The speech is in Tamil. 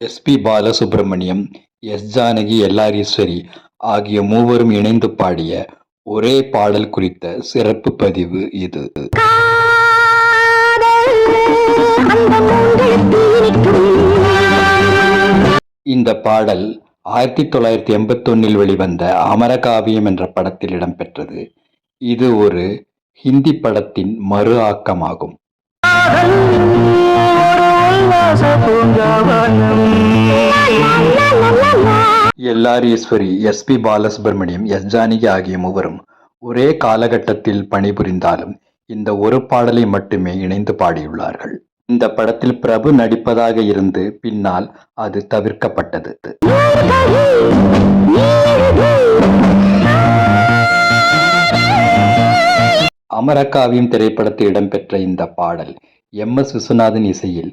S P Balasubrahmanyam S Janaki LR ஆகிய மூவரும் இணைந்து பாடிய ஒரே பாடல் குறித்த சிறப்பு பதிவு இது. இந்த பாடல் ஆயிரத்தி தொள்ளாயிரத்தி எண்பத்தொன்னில் வெளிவந்த அமரகாவியம் என்ற படத்தில் இடம்பெற்றது. இது ஒரு ஹிந்தி படத்தின் மறு ஆக்கமாகும். LR Eswari S P Balasubrahmanyam S Janaki ஆகிய மூவரும் ஒரே காலகட்டத்தில் பணிபுரிந்தாலும் இந்த ஒரு பாடலை மட்டுமே இணைந்து பாடியுள்ளார்கள். இந்த படத்தில் பிரபு நடிப்பதாக இருந்து பின்னால் அது தவிர்க்கப்பட்டது. அமரகாவியம் திரைப்படத்தில் இடம்பெற்ற இந்த பாடல் எம் எஸ் விஸ்வநாதன் இசையில்